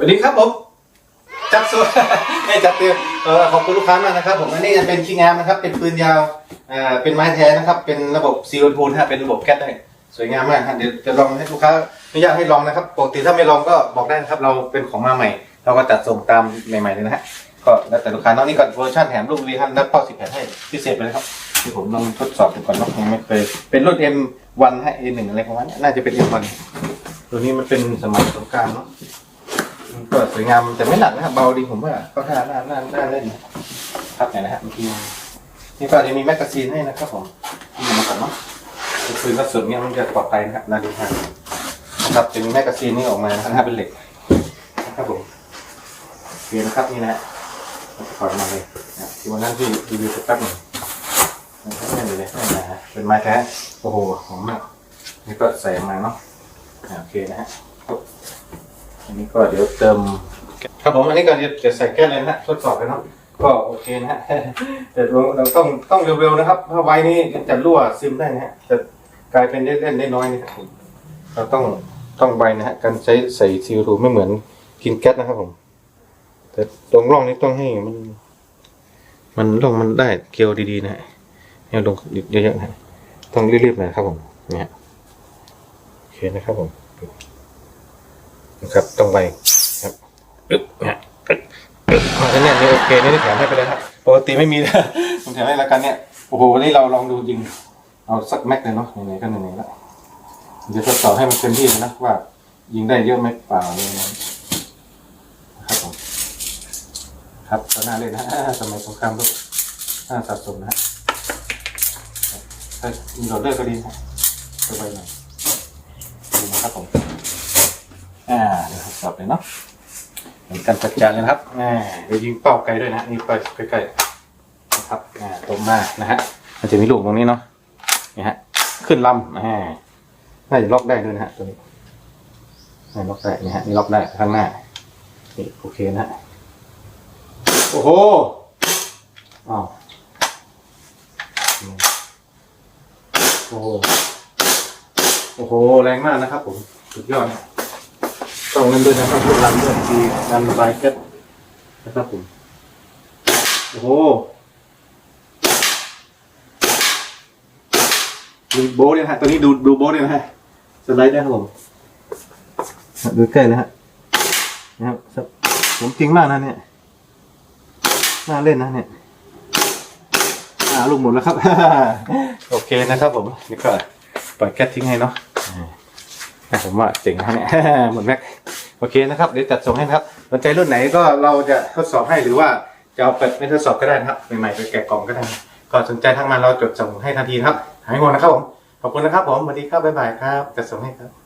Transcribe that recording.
สวัสดีครับผมจัดสวยให้จัดเต็มเออขอบคุณลูกค้ามากนะครับ ผมอันนี้จะเป็นชิงงามนะครับ เป็นปืนยาวอ่าเป็นไม้แท้นะครับ เป็นระบบซีโอทูนะฮะเป็นระบบแก๊สได้สวยงามมากฮะเดี๋ยวจะลองให้ลูกค้าอนุญาตให้ลองนะครับปกติถ้าไม่ลองก็บอกได้นะครับ เราเป็นของมาใหม่ เราก็จัดส่งตามใหม่ๆเลยนะฮะก็แล้วแต่ลูกค้าเนอกนี่ก็เวอร์ชันแถมรูปรีฮันและเป้าสิบแผ่นให้พิเศษไปเลยครับที่ผมลองทดสอบดูก่อนเนาะยังไม่เคยเป็นรุ่น M1 ฮะ A1 อะไรประมาณนี้น่าจะเป็น M1 ตัวนี้มันเป็นสมัยสงกรารเนาะ ก็สวยงามแต่ไม่หนักนะครับเบาดีผมว่าก็น่าน่าน่าน่าเล่นนะครับไหนนะฮะเมื่อกี้นี่ก็จะมีแมกกาซีนให้นะครับผมนี่มาก่อนเนาะปืนกระสุนเนี่ยมันจะปลอดภัยนะครับนาดีทางนะครับจะมีแมกกาซีนนี่ออกมานะครับเป็นเหล็กนะครับผมโอเคนะครับนี่นะฮะถอดมาเลยนะที่วันนั้นที่รีวิวสักแป๊บหนึ่งนะครับนี่เลยนี่นะฮะเป็นไม้แท้โอ้โหหอมมากนี่ก็ใส่ออกมาเนาะอ่าโอเคนะฮะ อันนี้ก็เดี๋ยวเติม ครับผมอันนี้ก็จะจะใส่แก้เลยนะฮะทดสอบกันเนาะก็โอเคนะฮะแต่เราต้องต้องเร็วๆนะครับถ้าไว้นี้จะรั่วซึมได้นะฮะจะกลายเป็นเล่นๆได้น้อยนะเราต้องต้องไวนะฮะการใช้ใส่ซีรูไม่เหมือนกินแก๊สนะครับผม แต่ตรงร่องนี้ต้องให้มัน มันร่องมันได้เกลียวดีๆนะฮะเนี่ยลงเยอะๆนะฮะต้องรีบๆหนะครับผมเนี่ยฮะโอเคนะครับผม นะครับต้องไปครับอึ๊บเนี่ยอึ๊บอึ๊บมาแล้วเนี่ยนี่โอเคนี่ได้แถมให้ไปเลยครับปกติไม่มีนะผมแถมให้แล้วกันเนี่ยโอ้โหวันนี้เราลองดูจริงเอาสักแม็กเลยเนาะไหนๆก็ไหนๆแล้วเดี๋ยวทดสอบให้มันเต็มที่นะว่า ยิงได้เยอะไหมเปล่าเลยนะครับผมครับก็น่าเล่นนะสมัยสงครามโลกน่าสะสมนะถ้ามีโหลดเลือกก็ดีนะสบายหน่อยดีนะครับผม อ่าเดี๋ยวทดสอบเลยเนาะเหมือนกันจัดจานเลยนะครับอ่าเดี๋ยวยิงเป้าไกลด้วยนะนี่ไปใกล้ๆนะครับอ่าตรงมานะฮะมันจะมีลูกตรงนี้เนาะนี่ฮะ ขึ้นลำอ่าน่าจะล็อกได้ด้วยนะฮะตัวนี้น่าล็อกได้นี่ฮะนี่ล็อกได้ข้างหน้านี่โอเคนะฮะโอ้โหอ้าวโอ้โหโอ้โหแรงมากนะครับผมสุดยอดนะ ต้องเล่นด้วยนะครับพวกรันด้วยดีรันบายเก็ตนะครับผมโอ้โหดูโบ๊ทเลยฮะตัวนี้ดูดูโบ๊ทเลยนะฮะสไลด์ได้ครับผมดูใกล้นะฮะนะครับผมจริงมากนะเนี่ยน่าเล่นนะเนี่ยอ่าลูกหมดแล้วครับ โอเคนะครับผมนี่ก็ปล่อยแก๊สทิ้งให้เนาะอะผมว่าเจ๋งนะเนี่ยหมดแม็ก โอเคนะครับเดี๋ยวจัดส่งให้นะครับสนใจรุ่นไหนก็เราจะทดสอบให้หรือว่าจะเอาไปไม่ทดสอบก็ได้นะครับใหม่ๆไปแกะกล่องก็ได้ก็สนใจทั้งมาเราจดส่งให้ทันทีครับหายงงนะครับผมขอบคุณนะครับผมสวัสดีครับบ๊ายบายครับจัดส่งให้ครับ